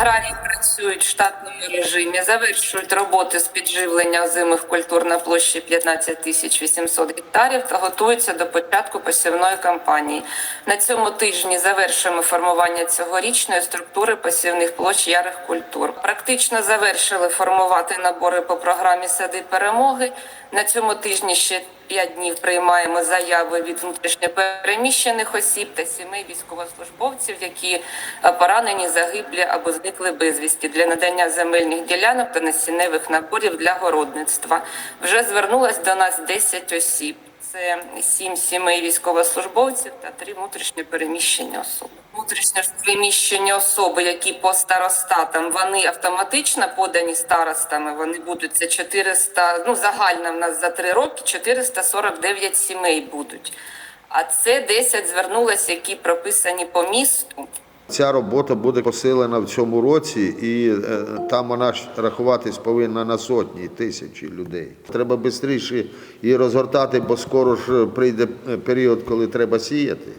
Аграрії працюють в штатному режимі, завершують роботи з підживлення озимих культур на площі 15 тисяч 800 гектарів та готуються до початку посівної кампанії. На цьому тижні завершуємо формування цьогорічної структури посівних площ ярих культур. Практично завершили формувати набори по програмі Сади перемоги. На цьому тижні ще 5 днів приймаємо заяви від внутрішньопереміщених осіб та сімей військовослужбовців, які е, поранені, загиблі або зникли безвісті для надання земельних ділянок та насінневих наборів для городництва. Вже звернулось до нас 10 осіб. Це сім сімей військовослужбовців та три внутрішньопереміщені особи. Внутрішньопереміщені особи, які по старостатам, вони автоматично подані старостами. Вони будуть це 400, ну загально в нас за три роки 449 сімей будуть. А це 10 звернулося, які прописані по місту. Ця робота буде посилена в цьому році, і е, там вона ж рахуватись повинна на сотні тисячі людей. Треба швидше її розгортати, бо скоро ж прийде е, період, коли треба сіяти.